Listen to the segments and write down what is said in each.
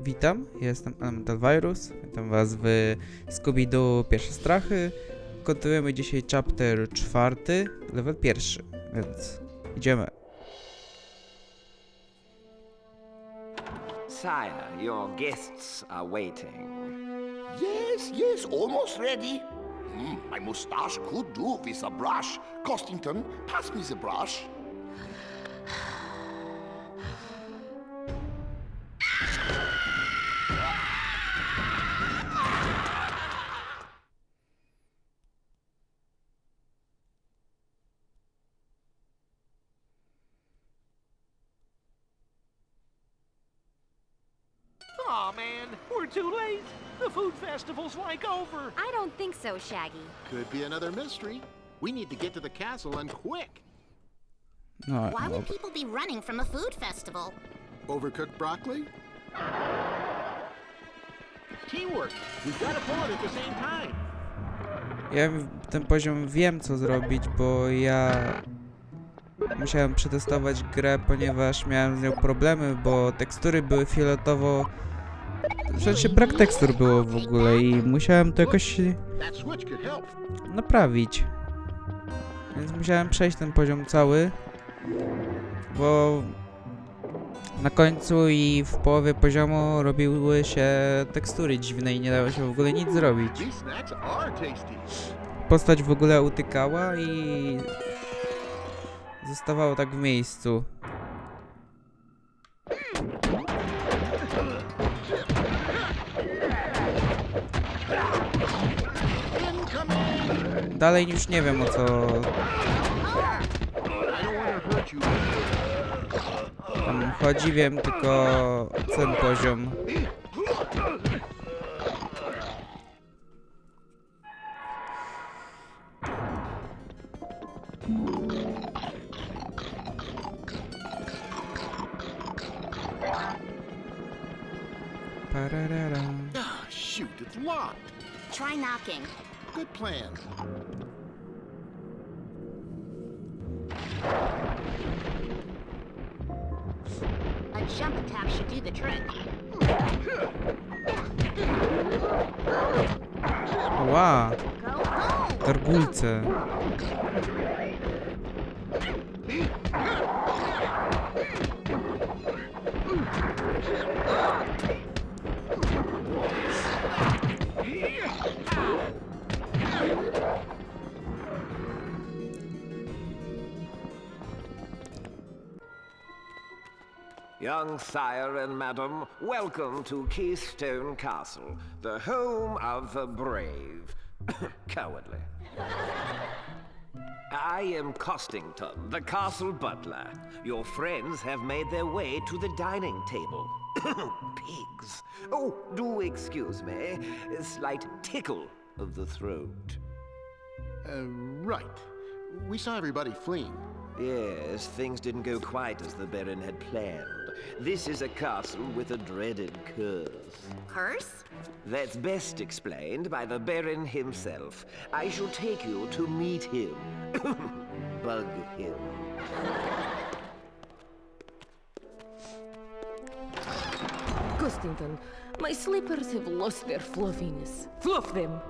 witam, ja jestem Elemental Virus, witam was w Scooby-Doo Pierwsze Strachy. Kontynuujemy dzisiaj chapter czwarty, level pierwszy, więc idziemy. Sire, your guests are waiting. Yes, yes, almost ready. Hmm, my mustache could do with a brush. Costington, pass me the brush. Too late. The food festival's like over. I don't think so, Shaggy. Could be another mystery. We need to get to the castle and quick. No, Why would people be running from a food festival? Overcooked broccoli? Teamwork. We've got to pull it at the same time. ja w- ten poziom wiem co zrobić, bo ja musiałem przetestować grę, ponieważ miałem z nią problemy, bo tekstury były fioletowo... Sensie brak tekstur było w ogóle i musiałem to jakoś naprawić. Więc musiałem przejść ten poziom cały, bo na końcu i w połowie poziomu robiły się tekstury dziwne i nie dało się w ogóle nic zrobić. Postać w ogóle utykała i zostawało tak w miejscu. Dalej już nie wiem o co tam chodzi, wiem tylko ten poziom. Pararara. Ah, shoot, it's locked. Try knocking. Good plan. A jump attack should do the trick. Ła, Go home! Young sire and madam, welcome to Keystone Castle, the home of the brave. Cowardly. I am Costington, the castle butler. Your friends have made their way to the dining table. Pigs. Oh, do excuse me. A slight tickle of the throat. Uh, right. We saw everybody fleeing. Yes, things didn't go quite as the Baron had planned. This is a castle with a dreaded curse. Curse? That's best explained by the Baron himself. I shall take you to meet him. Bug him. Gustington, my slippers have lost their fluffiness. Fluff them!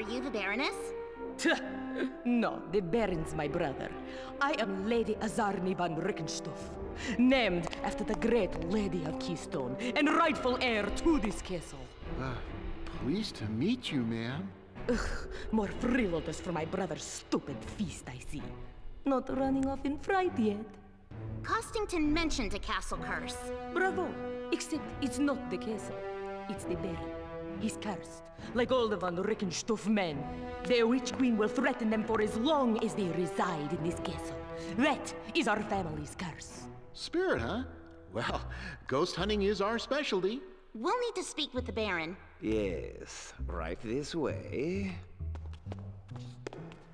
Are you the Baroness? no, the Baron's my brother. I am Lady Azarni van Rickenstoff, named after the great Lady of Keystone and rightful heir to this castle. Uh, pleased to meet you, ma'am. Ugh, more freeloaders for my brother's stupid feast, I see. Not running off in fright yet. Costington mentioned a castle curse. Bravo! Except it's not the castle. It's the Baron. He's cursed, like all the Van Rickenstoff men. The Witch Queen will threaten them for as long as they reside in this castle. That is our family's curse. Spirit, huh? Well, ghost hunting is our specialty. We'll need to speak with the Baron. Yes, right this way.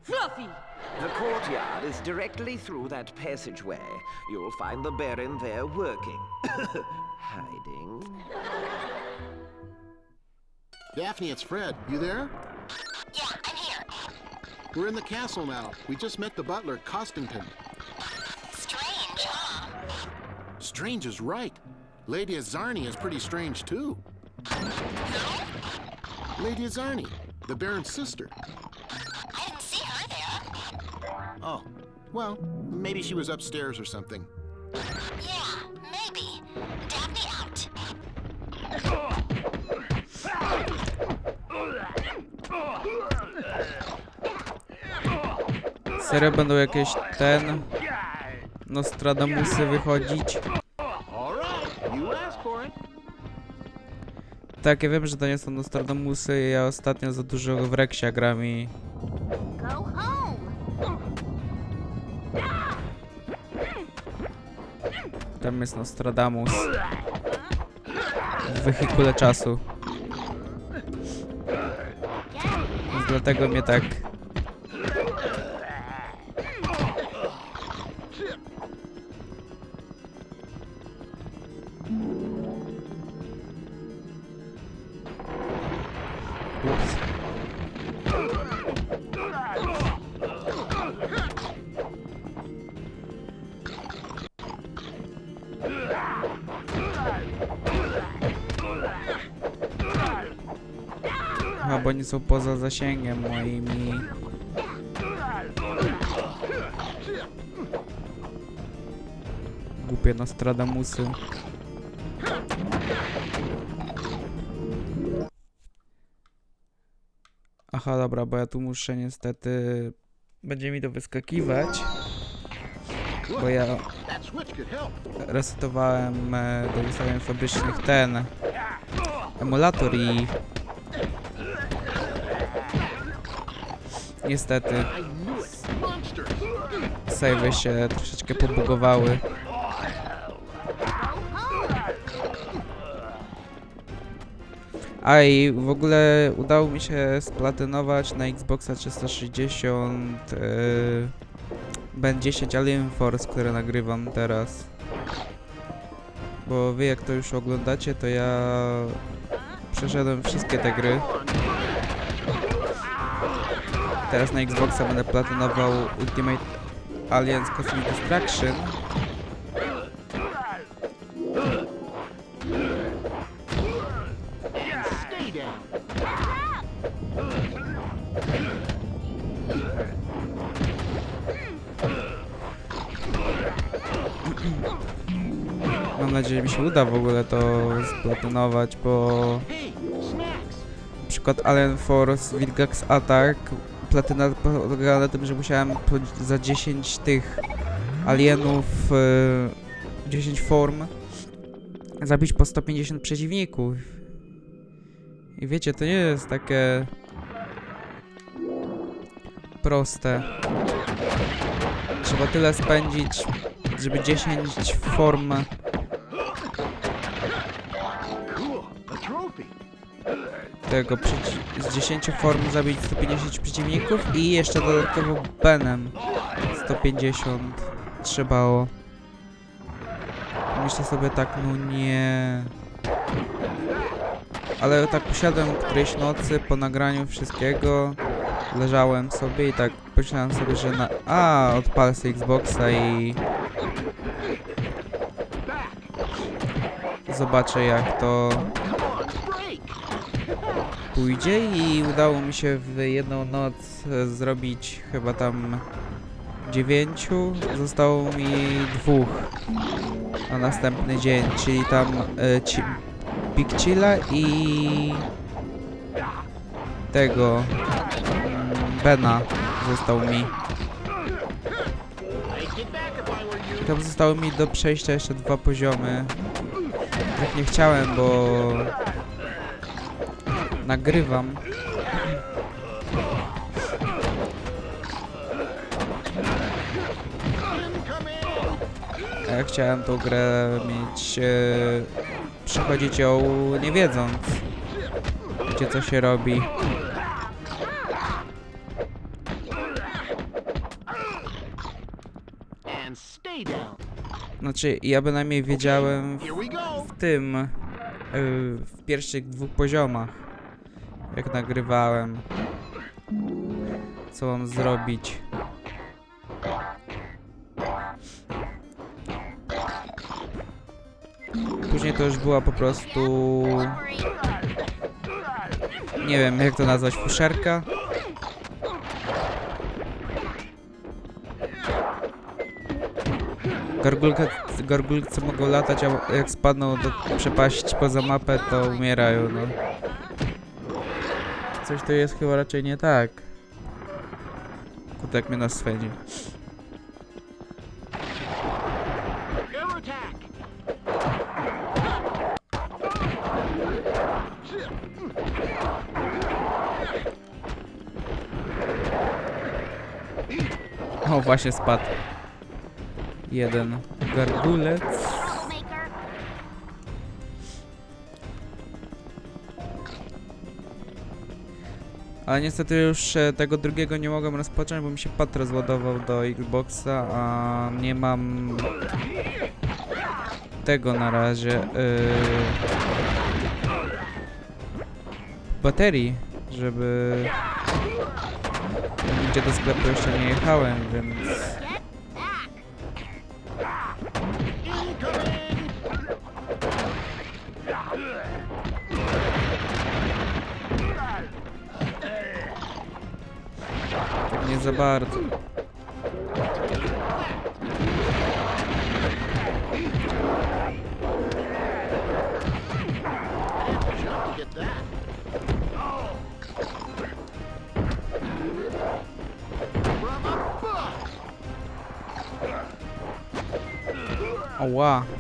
Fluffy! The courtyard is directly through that passageway. You'll find the Baron there working. Hiding. Daphne, it's Fred. You there? Yeah, I'm here. We're in the castle now. We just met the butler, Costington. Strange, huh? Strange is right. Lady Azarni is pretty strange, too. Lady Azarni, the Baron's sister. I didn't see her there. Oh, well, maybe she was upstairs or something. Serio będą jakieś ten... Nostradamusy wychodzić? Tak, ja wiem, że to nie są Nostradamusy, ja ostatnio za dużo w Rexia gram i... Tam jest Nostradamus. W wehikule czasu. Więc dlatego mnie tak... są poza zasięgiem moimi. Głupie Nostradamusy. Aha, dobra, bo ja tu muszę niestety... Będzie mi to wyskakiwać. Bo ja resetowałem e, do ustawień fabrycznych ten emulator i niestety savey się troszeczkę pobugowały. A i w ogóle udało mi się splatynować na Xboxa 360 yy, Ben 10 Alien Force, które nagrywam teraz. Bo wy jak to już oglądacie, to ja przeszedłem wszystkie te gry. Teraz na Xboxa będę platynował Ultimate Aliens Cosmic Destruction. Mam nadzieję, że mi się uda w ogóle to splatynować, bo na przykład Alien Force Vilgax Attack platyna polegała na tym, że musiałem za 10 tych alienów, e, 10 form zabić po 150 przeciwników. I wiecie, to nie jest takie proste. Trzeba tyle spędzić, żeby 10 form tego z 10 form zabić 150 przeciwników i jeszcze dodatkowo Benem 150 trzebało. Myślę sobie tak, no nie. Ale tak usiadłem którejś nocy po nagraniu wszystkiego, leżałem sobie i tak pomyślałem sobie, że na... A, odpalę sobie Xboxa i... Zobaczę jak to. Pójdzie i udało mi się w jedną noc e, zrobić chyba tam dziewięciu, zostało mi dwóch na następny dzień, czyli tam e, ci, i tego mm, Bena został mi. I tam zostało mi do przejścia jeszcze dwa poziomy. Tak nie chciałem, bo nagrywam. Ja chciałem tą grę mieć, e, przechodzić ją nie wiedząc, gdzie co się robi. Znaczy, ja bynajmniej wiedziałem go. w tym, y, w pierwszych dwóch poziomach, jak nagrywałem, co mam zrobić. później to już była po prostu... Nie wiem, jak to nazwać, fuszerka? Gargulka, gargulce mogą latać, a jak spadną do przepaści poza mapę, to umierają, no. Coś tu jest chyba raczej nie tak. Kutek mnie nas swędzi. O, właśnie spadł. Jeden gargulec. Ale niestety już e, tego drugiego nie mogłem rozpocząć, bo mi się pad rozładował do Xboxa, a nie mam tego na razie. Yy, baterii, żeby nigdzie do sklepu jeszcze nie jechałem, więc za bardzo. Jump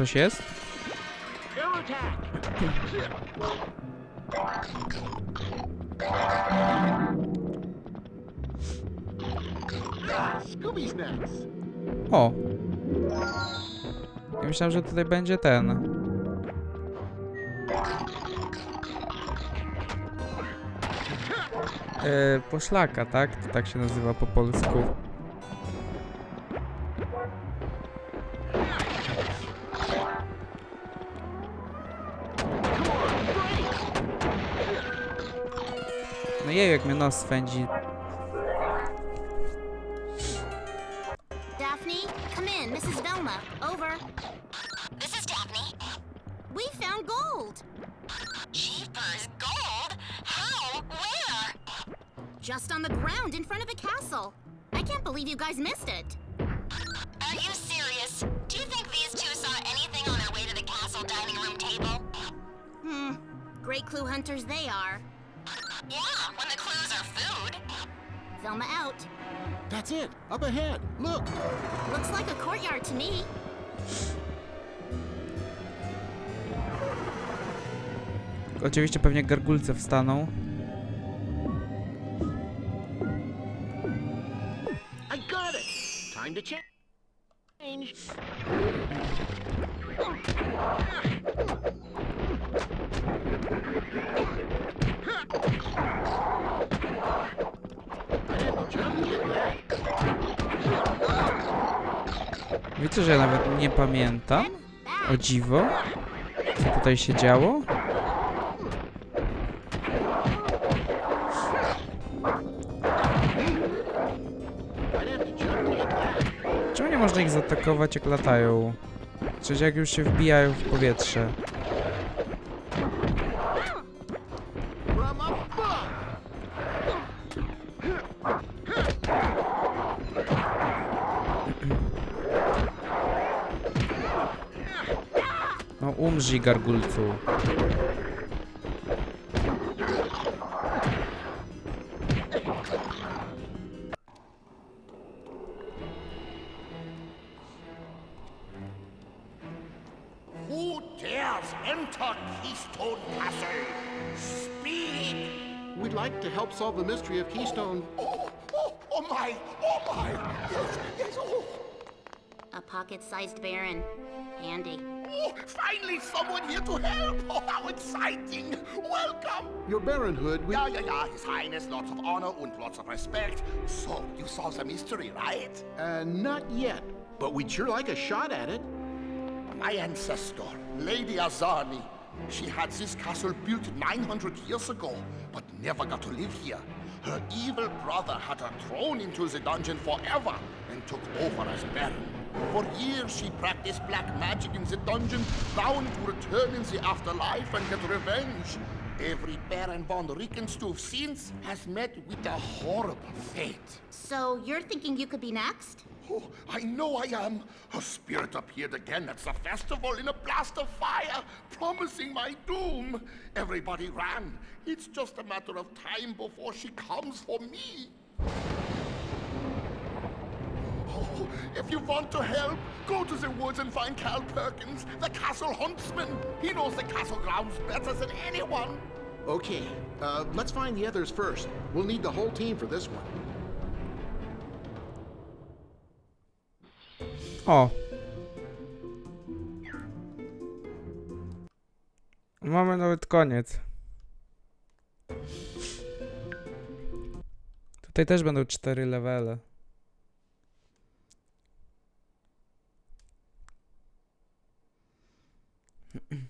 coś jest? O! Ja myślałem, że tutaj będzie ten. E, poszlaka, tak? To tak się nazywa po polsku. No jak mnie nos swędzi. Daphne, come in. Mrs. Velma. Over. This is Daphne. We found gold. Jeepers, gold? How? Where? Just on the ground in front of the castle. I can't believe you guys missed it. Are you serious? Do you think these two saw anything on their way to the castle dining room table? Hmm. Great clue hunters they are. Yeah, when the clues are food. Velma out. That's it. Up ahead. Look. Looks like a courtyard to me. Oczywiście pewnie gargulce wstaną. I got it. Time to cha- change. Wiecie, że ja nawet nie pamiętam? O dziwo? Co tutaj się działo? Czemu nie można ich zaatakować jak latają? Przecież jak już się wbijają w powietrze. No gargulcu. Who dares enter Keystone Castle? Speak! We'd like to help solve the mystery of Keystone. Oh, oh, a my! Oh my! Yes, yes, oh! A pocket-sized baron. Handy. Finally someone here to help! Oh, how exciting! Welcome! Your Baronhood, we... Yeah, yeah, yeah, His Highness, lots of honor and lots of respect. So, you solved the mystery, right? Uh, not yet, but we'd sure like a shot at it. My ancestor, Lady Azani, she had this castle built 900 years ago, but never got to live here. Her evil brother had her thrown into the dungeon forever and took over as Baron. For years she practiced black magic in the dungeon, vowing to return in the afterlife and get revenge. Every Baron von Rickenstuf since has met with a horrible fate. So you're thinking you could be next? Oh, I know I am. Her spirit appeared again at the festival in a blast of fire, promising my doom. Everybody ran. It's just a matter of time before she comes for me. Oh, if you want to help, go to the woods and find Cal Perkins, the castle huntsman. He knows the castle grounds better than anyone. Okay, uh, let's find the others first. We'll need the whole team for this one. O! Mamy nawet koniec. Tutaj też będą cztery levele.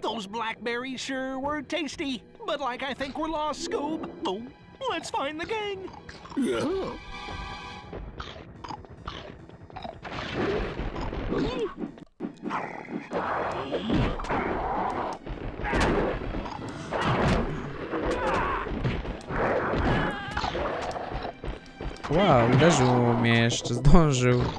Those blackberries sure were tasty, but like I think we're lost, Scoob. Oh, let's find the gang. Yeah. Wow, uderzył mnie jeszcze, zdążył.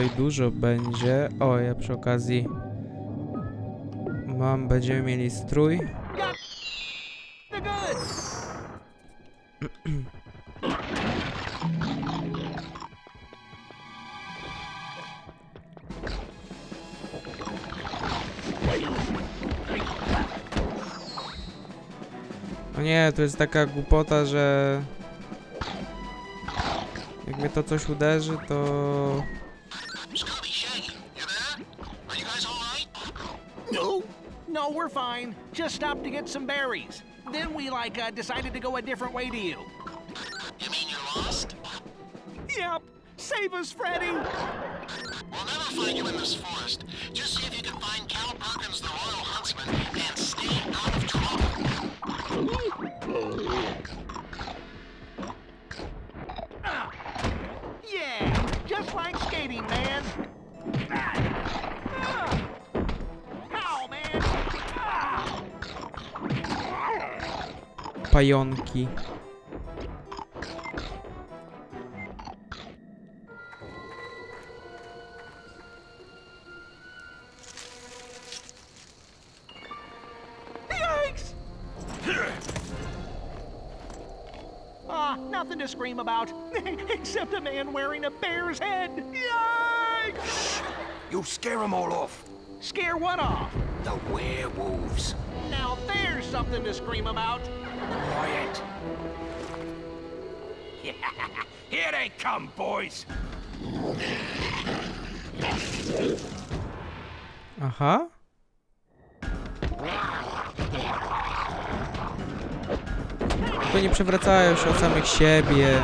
Tutaj dużo będzie. O, ja przy okazji mam, będziemy mieli strój. Nie, to jest taka głupota, że jak mnie to coś uderzy, to we're fine. Just stopped to get some berries. Then we like uh, decided to go a different way to you. You mean you're lost? Yep. Save us, Freddy. We'll never find you in this forest. Just see if you can find Cal Perkins, the Royal Huntsman, and stay out of trouble. Pająki. Yikes! Ah, nothing to scream about, except a man wearing a bear's head. Yikes! You scare them all off. Scare what off? The werewolves. Now there's something to scream about. Quiet. Here they come, boys. Aha. Tylko nie przewracają się o samych siebie.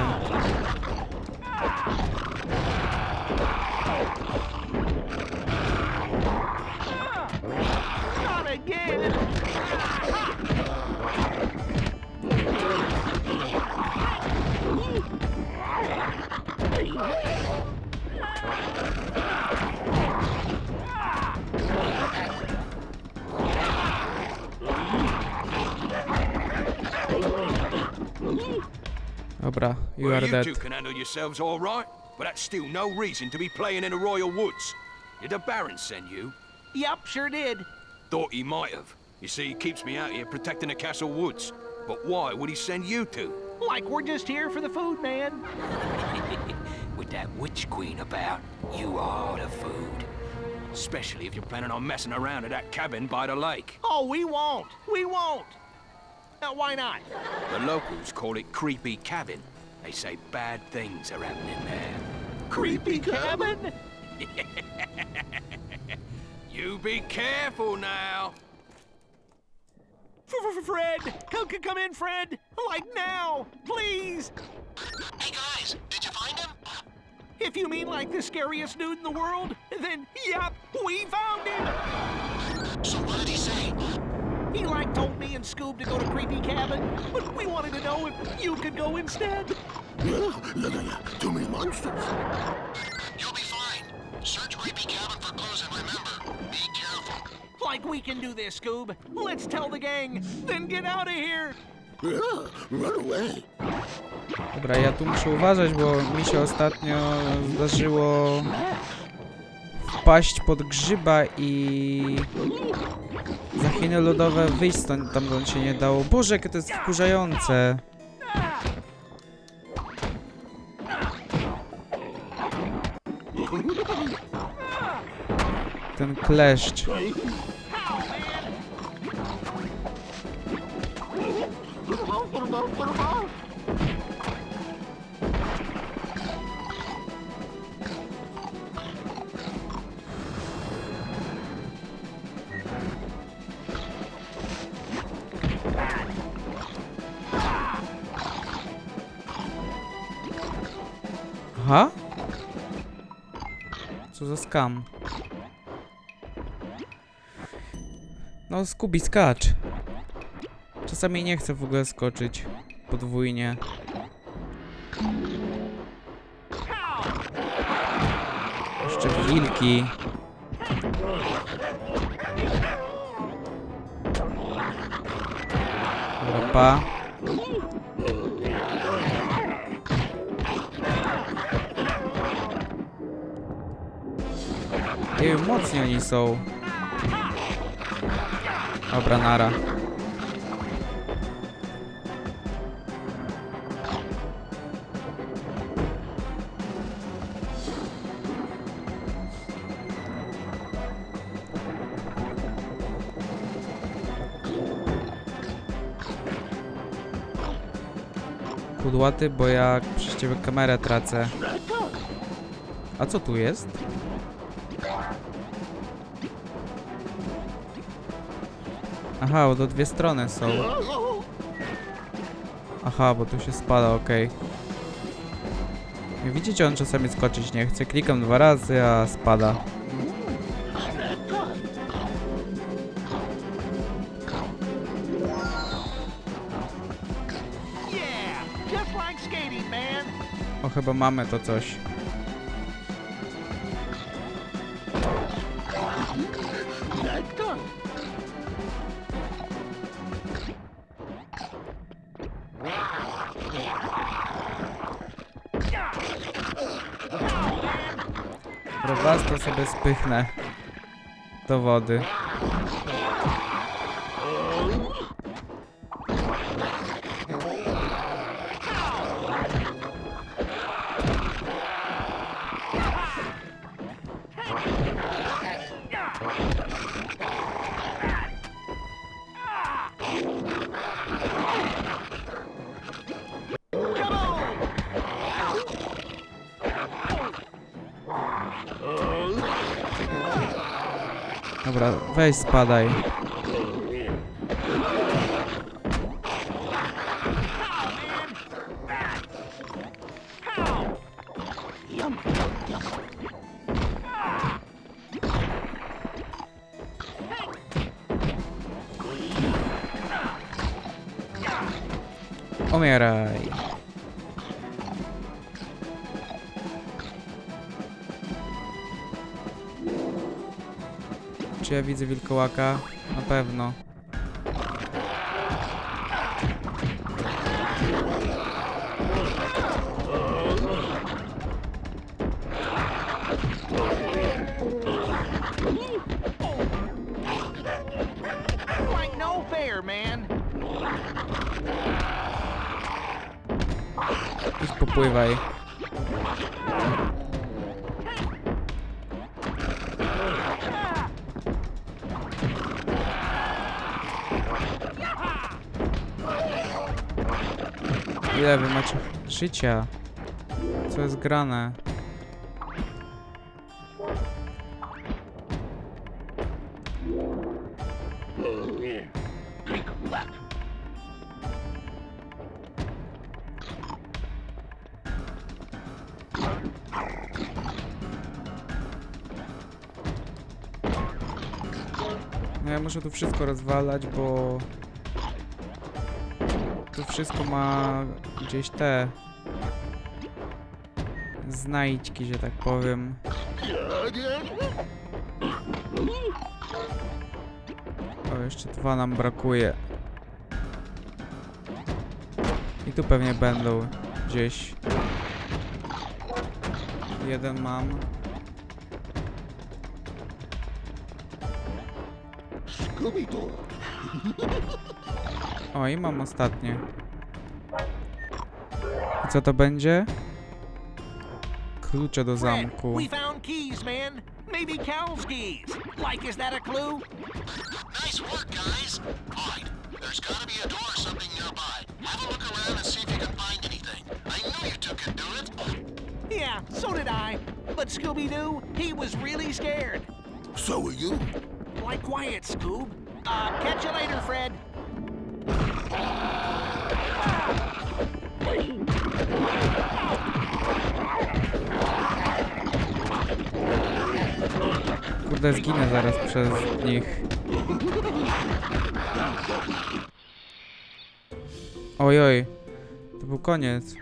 You Well, are you dead. two can handle yourselves all right, but that's still no reason to be playing in the Royal Woods. Did the Baron send you? Yep, sure did. Thought he might have. You see, he keeps me out here protecting the castle woods. But why would he send you two? Like we're just here for the food, man. With that witch queen about, you are the food. Especially if you're planning on messing around at that cabin by the lake. Oh, we won't. We won't. Now, why not? The locals call it Creepy Cabin. They say bad things are happening there. Creepy cabin? You be careful now. Fred, come, come- come in, Fred. Like now, please. Hey guys, did you find him? If you mean like the scariest dude in the world, then yep, we found him. Told me and Scoob to go to Creepy Cabin, but we wanted to know if you could go instead. Too many monsters. You'll be fine. Search Creepy Cabin for clues and remember, be careful. Like we can do this, Scoob. Let's tell the gang, then get out of here. Run away. Dobra, ja tu muszę uważać, bo mi się ostatnio zdarzyło wpaść pod grzyba i za Chiny lodowe wyjść stąd, tam się nie dało. Boże, jakie to jest wkurzające. Ten kleszcz. Aha? Co za skam? No, Skubi, skacz. Czasami nie chcę w ogóle skoczyć podwójnie. Jeszcze wilki. Dobra, wiem, mocni oni są. Dobra, nara. Kudłaty, bo ja przez ciebie kamerę tracę. A co tu jest? Aha, bo to dwie strony są. Aha, bo tu się spada, okej. Jak Widzicie, on czasami skoczyć nie chce. Klikam dwa razy, a spada. O, chyba mamy to coś. Sobie spychnę do wody. a espada aí. Homem-Aranha. ja widzę wilkołaka. Na pewno. No popływaj. Ile wy macie życia? Co jest grane? No ja muszę tu wszystko rozwalać, bo... Tu wszystko ma gdzieś te... Znajdźki, że tak powiem. O, jeszcze dwa nam brakuje. I tu pewnie będą gdzieś. Jeden mam. Scooby-Doo. O, i mam ostatnie. I co to będzie? Klucze do zamku. we found keys, man. Maybe Cal's keys. Like, is that a clue? Nice work, guys. Clyde, there's gotta be a door or something nearby. Have a look around and see if you can find anything. I knew you two could do it. Yeah, so did I. But Scooby Doo, he was really scared. So are you. Like quiet, Scoob. Uh, catch you later, Fred. Kurde, zginę zaraz przez nich. Oj, oj. To był koniec.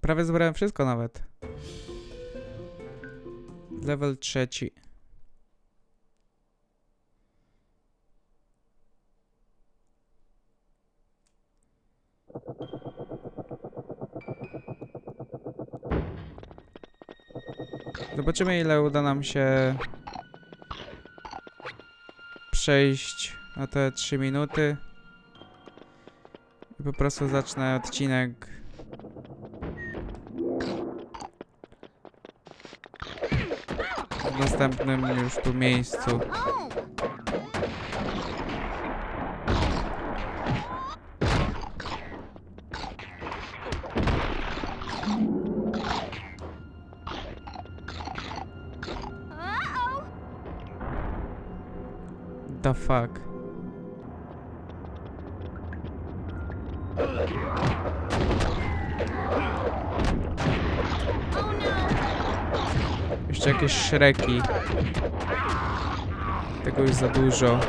Prawie zebrałem wszystko nawet. Level trzeci. Zobaczymy ile uda nam się przejść na te 3 minuty. I po prostu zacznę odcinek. W następnym już tu miejscu. The fuck. Jeszcze jakieś szreki. Tego już za dużo.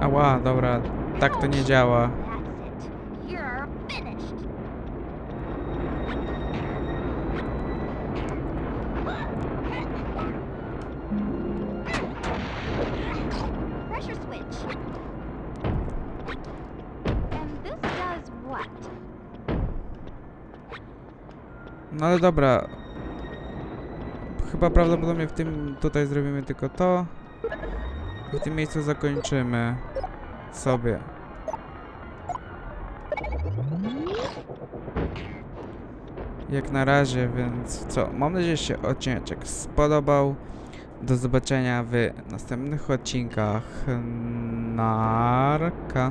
Ała, dobra. Tak to nie działa. Ale dobra. Chyba prawdopodobnie w tym tutaj zrobimy tylko to. W tym miejscu zakończymy sobie. Jak na razie, więc co? Mam nadzieję, że się odcinek spodobał. Do zobaczenia w następnych odcinkach. Narka.